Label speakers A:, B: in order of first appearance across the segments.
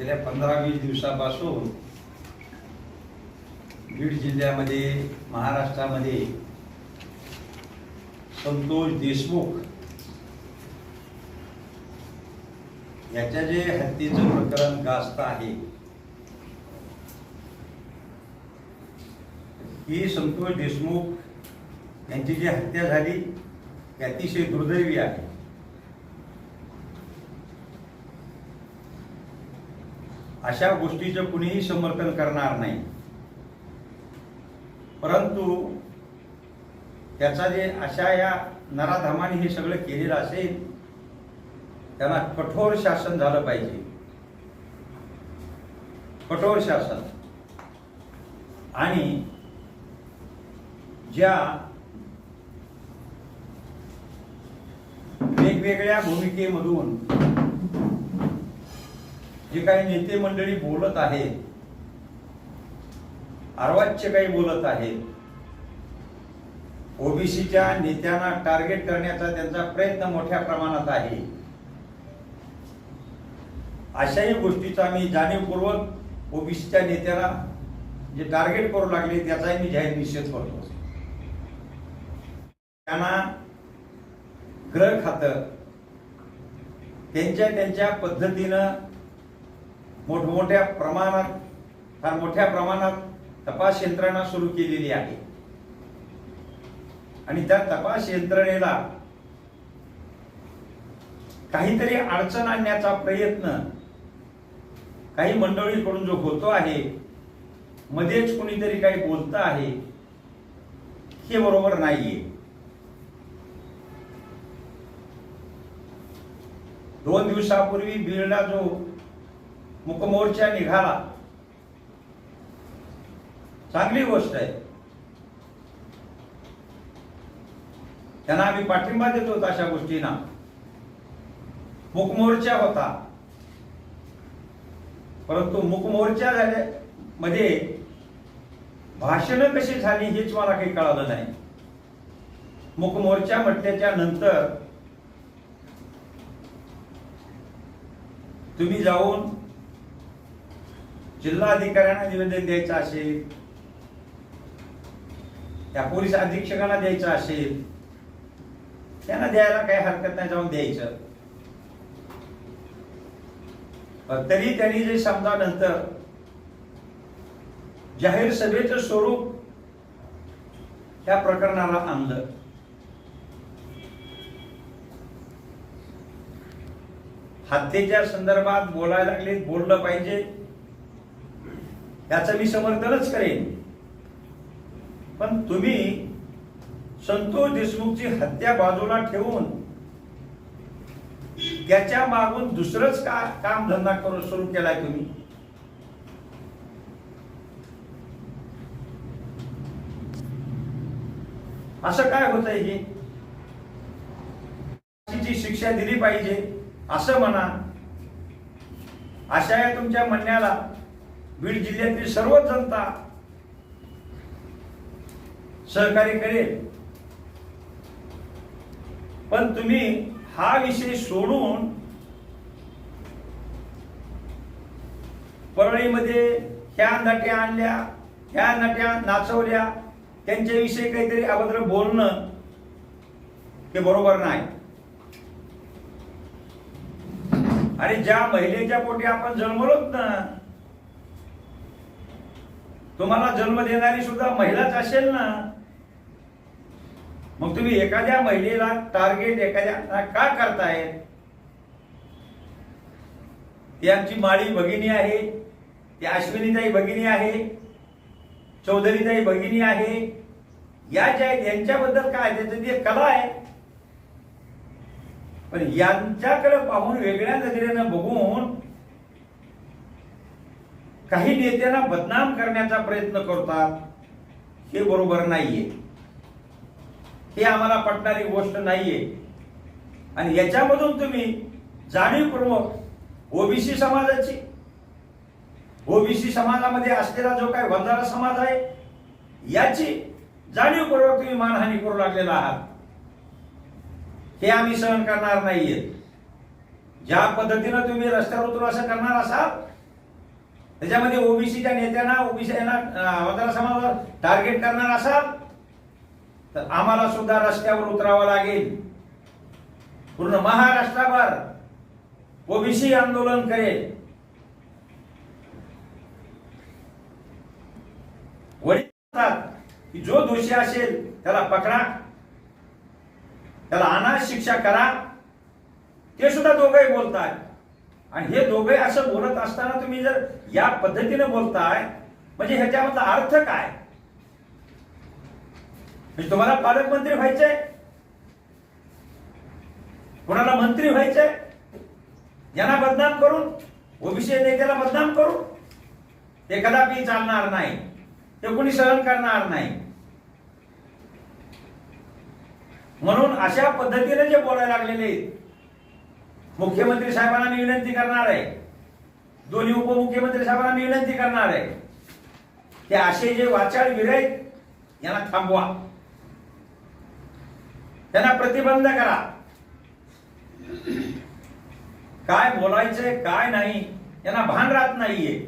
A: गेल्या पंधरा वीस दिवसापासून बीड जिल्ह्यामध्ये महाराष्ट्रामध्ये संतोष देशमुख याच्या जे हत्येचं प्रकरण गाजत आहे ही संतोष देशमुख यांची जी हत्या झाली ती अतिशय दुर्दैवी आहे. अशा गोष्टीचं कुणीही समर्थन करणार नाही. परंतु त्याचा जे अशा या नराधमाने हे सगळं केलेलं असेल त्यांना कठोर शासन झालं पाहिजे. कठोर शासन. आणि ज्या वेगवेगळ्या भूमिकेमधून जे काही नेते मंडळी बोलत आहेत अर्वाच्य काही बोलत आहेत ओबीसीच्या नेत्यांना टार्गेट करण्याचा त्यांचा प्रयत्न मोठ्या प्रमाणात आहे. अशाही गोष्टीचा मी जाणीवपूर्वक ओबीसीच्या नेत्याला जे टार्गेट करू लागले त्याचाही मी जाहीर निषेध करतो. त्यांना ग्रह खातं त्यांच्या त्यांच्या पद्धतीनं मोठमोठ्या प्रमाणात फार मोठ्या प्रमाणात तपास यंत्रणा सुरू केलेली आहे. आणि त्या तपास यंत्रणेला काहीतरी अडचण आणण्याचा प्रयत्न काही मंडळीकडून जो होतो आहे मध्येच कुणीतरी काही बोलत आहे हे बरोबर नाहीये. दोन दिवसापूर्वी बीडला जो मुकमोर्चा निघाला. चांगली गोष्ट आहे. त्यांना आम्ही पाठिंबा देतो अशा गोष्टींना. मुकमोर्चा होता. परंतु मुकमोर्चा झाल्या मध्ये भाषणं कशी झाली हेच मला काही कळालं नाही. मुकमोर्चा म्हटल्याच्या नंतर तुम्ही जाऊन जिल्हाधिकाऱ्यांना निवेदन द्यायचं असेल त्या पोलीस अधीक्षकांना द्यायचं असेल त्यांना द्यायला काही हरकत नाही जाऊन द्यायचं. तरी त्यांनी जे समजा नंतर जाहीर सभेचं स्वरूप त्या प्रकरणाला आणलं. हत्येच्या संदर्भात बोलायला लागले बोललं पाहिजे. याचं मी समर्थनच करेन. पण तुम्ही संतोष देशमुखची हत्या बाजूला ठेवून त्याच्या मागून दुसरंच का काम धंदा करून सुरू केलाय तुम्ही? असं काय होत आहे ही शिक्षा दिली पाहिजे असं म्हणा. अशा या तुमच्या म्हणण्याला. बीड जिल्ह्यातील सर्व जनता सहकार्य करेल. पण तुम्ही हा विषय सोडून परळीमध्ये ह्या नट्या आणल्या ह्या नट्या नाचवल्या त्यांच्याविषयी काहीतरी अभद्र बोलणं हे बरोबर नाही. आणि ज्या महिलेच्या पोटी आपण जन्मलोत ना तुम्हाला जन्म देणारी सुद्धा महिलाच असेल ना? मग तुम्ही एखाद्या महिलेला टार्गेट एखाद्या का करताय? ती आमची माळी भगिनी आहे ती अश्विनीताई भगिनी आहे चौधरीताई भगिनी आहे. या ज्या आहेत यांच्याबद्दल काय त्याचं ती एक कला आहे. पण यांच्याकडे पाहून वेगळ्या नजरेनं बघून काही नेत्यांना बदनाम करण्याचा प्रयत्न करतात हे बरोबर नाहीये. हे आम्हाला पटणारी गोष्ट नाहीये. आणि याच्यामधून तुम्ही जाणीवपूर्वक ओबीसी समाजाची ओबीसी समाजामध्ये असलेला जो काही वंजारा समाज आहे याची जाणीवपूर्वक तुम्ही मानहानी करू लागलेला आहात. हे आम्ही सहन करणार नाहीये. ज्या पद्धतीनं तुम्ही रस्त्यावर उतरून असं करणार असाल त्याच्यामध्ये ओबीसीच्या नेत्यांना ओबीसी वंजारा समाजावर टार्गेट करणार असाल तर आम्हाला सुद्धा रस्त्यावर उतरावं लागेल. पूर्ण महाराष्ट्राभर ओबीसी आंदोलन करेल. की जो दोषी असेल त्याला पकडा. त्याला अनाथ शिक्षा करा. ते सुद्धा दोघंही बोलताय आणि हे दोघे असं बोलत असताना तुम्ही जर या पद्धतीने बोलताय म्हणजे ह्याच्यामधला अर्थ काय? म्हणजे तुम्हाला पालकमंत्री व्हायचंय कोणाला मंत्री व्हायचंय यांना बदनाम करून ओबीसी नेत्याला बदनाम करून? ते कदापि चालणार नाही. ते कोणी सहन करणार नाही. म्हणून अशा पद्धतीने जे बोलायला लागलेले आहेत, मुख्यमंत्री साहेबांना मी विनंती करणार आहे. दोन्ही उपमुख्यमंत्री साहेबांना मी विनंती करणार आहे. की असे जे वाचाळ विरहित यांना थांबवा. त्यांना प्रतिबंध करा. काय बोलायचंय काय नाही यांना भान राहत नाहीये.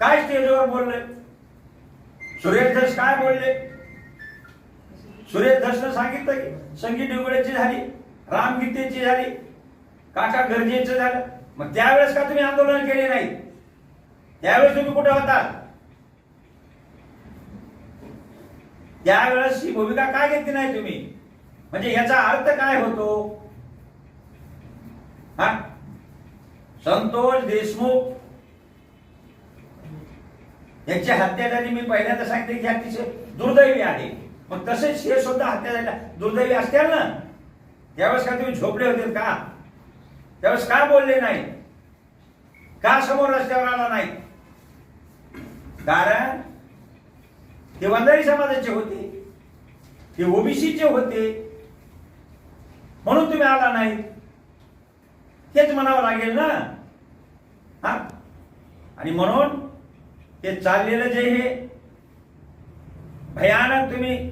A: काय स्टेजवर बोलले? सुरेश धस काय बोलले? सुरेश धसनं सांगितलं की संगीत डिगुड्याची झाली. रामगीतेची झाली. काका गरजेचं झालं. मग त्यावेळेस का तुम्ही आंदोलन केले नाही? त्यावेळेस तुम्ही कुठे होता? त्यावेळेस ही भूमिका काय घेतली नाही तुम्ही? म्हणजे याचा अर्थ काय होतो? हा? संतोष देशमुख यांची हत्या झाली. मी पहिल्यांदा सांगितले की अतिशय दुर्दैवी आहे. मग तसेच हे सुद्धा हत्या झाल्या दुर्दैवी असतील ना? त्यावेळेस का तुम्ही झोपले होते का? त्यावेळेस का बोलले नाही? का समोर रस्त्यावर आला नाही? कारण ते वंजारी समाजाचे होते. ते ओबीसीचे होते. म्हणून तुम्ही आला नाही. तेच म्हणावं लागेल ना? हा? आणि म्हणून ते चाललेलं जे हे भयानक तुम्ही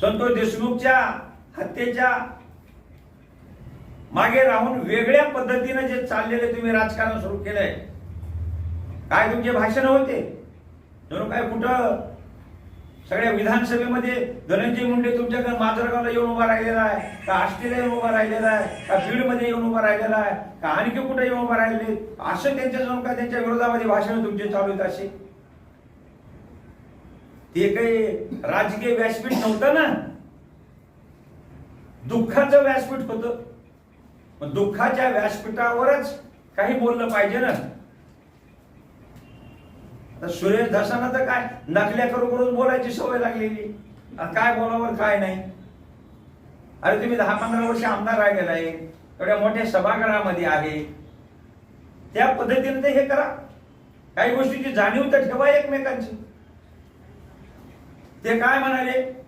A: संतोष देशमुखच्या हत्येच्या मागे राहून वेगळ्या पद्धतीने जे चाललेले तुम्ही राजकारण सुरू केलंय काय तुमचे भाषण होते? जणू काय कुठं सगळ्या विधानसभेमध्ये धनंजय मुंडे तुमच्याकडे माजरगावला येऊन उभा राहिलेला आहे का आष्टीला येऊन उभा राहिलेला आहे का बीडमध्ये येऊन उभा राहिलेला आहे का आणखी कुठे येऊन उभा राहिले? असं त्यांच्या जाऊन का त्यांच्या विरोधामध्ये भाषण तुमचे चालू आहेत असे? ते काही राजकीय व्यासपीठ नव्हतं ना? दुःखाचं व्यासपीठ होतं. मग दुःखाच्या व्यासपीठावरच काही बोललं पाहिजे ना. आता सुरेश धसाना तर काय? नकल्या करून करून बोलायची सवय लागलेली. आता काय बोलावर काय नाही. अरे तुम्ही दहा पंधरा वर्ष आमदार राहिलेला आहे. एवढ्या मोठ्या सभागृहामध्ये आहे. त्या पद्धतीने ते हे करा. काही गोष्टीची जाणीव तर ठेवा एकमेकांची. ते काय म्हणाले?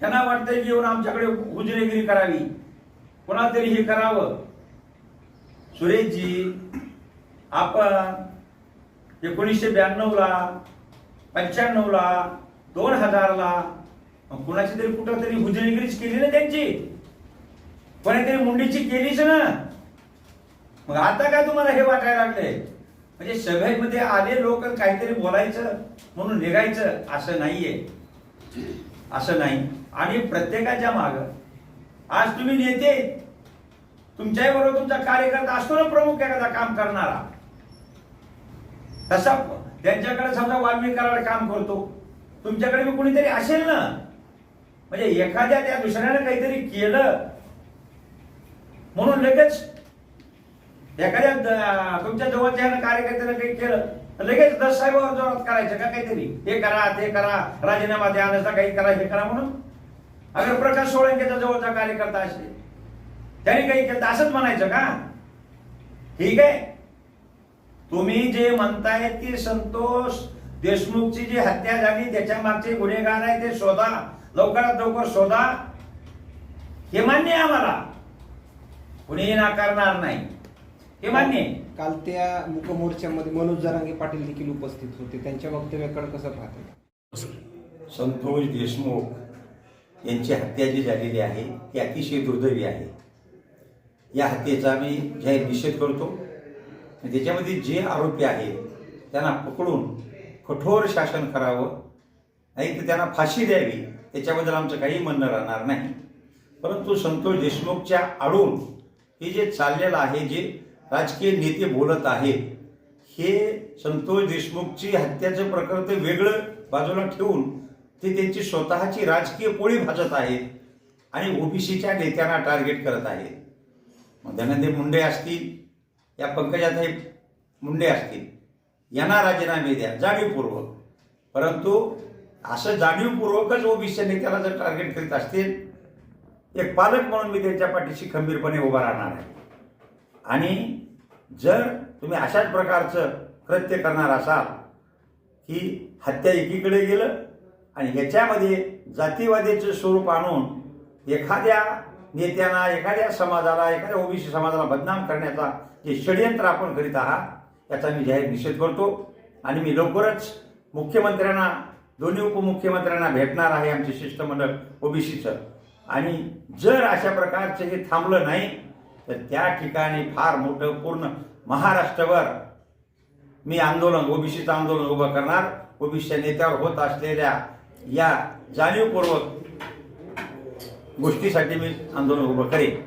A: त्यांना वाटतंय की येऊन आमच्याकडे उजरेगिरी करावी. कोणातरी हे करावं. सुरेशजी आपण एकोणीसशे ब्याण्णवला पंच्याण्णवला दोन हजारला कुणाची तरी कुठं तरी हुजरेगिरीच केली ना त्यांची. कोणीतरी मुंडीची केलीच ना. मग आता काय तुम्हाला हे वाटायला लागले म्हणजे सभेमध्ये आले लोक काहीतरी बोलायचं म्हणून निघायचं असं नाहीये. असं नाही. आणि प्रत्येकाच्या माग. आज तुम्ही नेते तुमच्याही बरोबर तुमचा कार्यकर्ता असतो ना प्रमुख एखादा काम करणारा. तसा त्यांच्याकडे समजा वाल्मिक करायला काम करतो. तुमच्याकडे मी कुणीतरी असेल ना? म्हणजे एखाद्या त्या दुसऱ्यानं काहीतरी केलं. म्हणून लगेच एखाद्या तुमच्या जवळच्या कार्यकर्त्यानं काही केलं तर लगेच दस साहेबांवर जोरात करायचं का काहीतरी? हे करा ते करा राजीनामा द्या नसा काही करा हे करा म्हणून. अगर प्रकाश सोळंकेचा जवळचा कार्यकर्ता असेल त्याने काही केलं तर असंच म्हणायचं का? ठीक आहे. तुम्ही जे म्हणताय की संतोष देशमुखची जी हत्या झाली त्याच्या मागचे गुन्हेगार आहे ते शोधा. लवकरात लवकर शोधा. हे मान्य आहे आम्हाला. कुणीही नाकारणार नाही. हे मान्य आहे.
B: काल त्या मुकमोर्चामध्ये मनोज जरांगे पाटील देखील उपस्थित होते. त्यांच्या वक्तव्याकडे कसं पाहते
A: संतोष देशमुख यांची हत्या जी झालेली आहे ती अतिशय दुर्दैवी आहे. या हत्येचा मी जाहीर निषेध करतो. आणि त्याच्यामध्ये जे आरोपी आहेत त्यांना पकडून कठोर शासन करावं. नाही तर त्यांना फाशी द्यावी त्याच्याबद्दल आमचं काही म्हणणं राहणार नाही. परंतु संतोष देशमुखच्या आडून हे जे चाललेलं आहे जे राजकीय नेते बोलत आहेत हे संतोष देशमुखची हत्याचं प्रकरण ते वेगळं बाजूला ठेवून ते त्यांची स्वतःची राजकीय पोळी भाजत आहेत आणि ओबीसीच्या नेत्यांना टार्गेट करत आहेत. मग धनंजय मुंडे असतील या पंकजाताई मुंडे असतील यांना राजीनामे द्या जाणीवपूर्वक. परंतु असं जाणीवपूर्वकच ओबीसी नेत्याला जर टार्गेट करीत असतील एक पालक म्हणून मी त्यांच्या पाठीशी खंबीरपणे उभा राहणार आहे. आणि जर तुम्ही अशाच प्रकारचं कृत्य करणार असाल की हत्या एकीकडे गेलं आणि ह्याच्यामध्ये जातीवादीचं स्वरूप आणून एखाद्या नेत्यांना एखाद्या समाजाला एखाद्या ओबीसी समाजाला बदनाम करण्याचा जे षडयंत्र आपण करीत आहात याचा मी जाहीर निषेध करतो. आणि मी लवकरच मुख्यमंत्र्यांना दोन्ही उपमुख्यमंत्र्यांना भेटणार आहे आमचे शिष्टमंडळ ओबीसीचं. आणि जर अशा प्रकारचं हे थांबलं नाही तर त्या ठिकाणी फार मोठं पूर्ण महाराष्ट्रभर मी आंदोलन ओबीसीचं आंदोलन उभं करणार. ओबीसीच्या नेत्यावर होत असलेल्या या जाणीवपूर्वक गोष्टीसाठी मी आंदोलन उभं करेन.